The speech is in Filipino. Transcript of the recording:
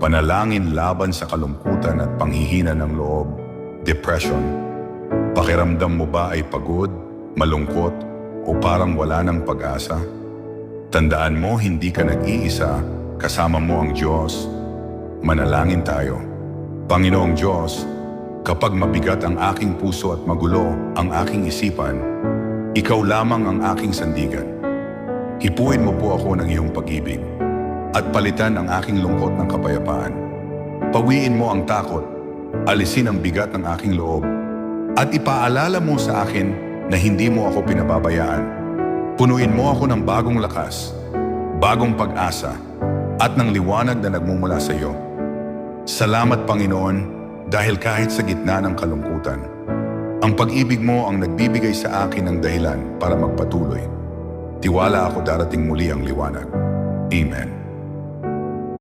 panalangin laban sa kalungkutan at panghihina ng loob, depression. Pakiramdam mo ba ay pagod, malungkot, o parang wala ng pag-asa? Tandaan mo hindi ka nag-iisa, kasama mo ang Diyos. Manalangin tayo. Panginoong Diyos, kapag mabigat ang aking puso at magulo ang aking isipan, ikaw lamang ang aking sandigan. Hipuin mo po ako ng iyong pag-ibig at palitan ang aking lungkot ng kapayapaan. Pawiin mo ang takot, alisin ang bigat ng aking loob, at ipaalala mo sa akin na hindi mo ako pinababayaan. Punuin mo ako ng bagong lakas, bagong pag-asa, at ng liwanag na nagmumula sa iyo. Salamat Panginoon dahil kahit sa gitna ng kalungkutan, ang pag-ibig mo ang nagbibigay sa akin ng dahilan para magpatuloy. Tiwala ako darating muli ang liwanag. Amen.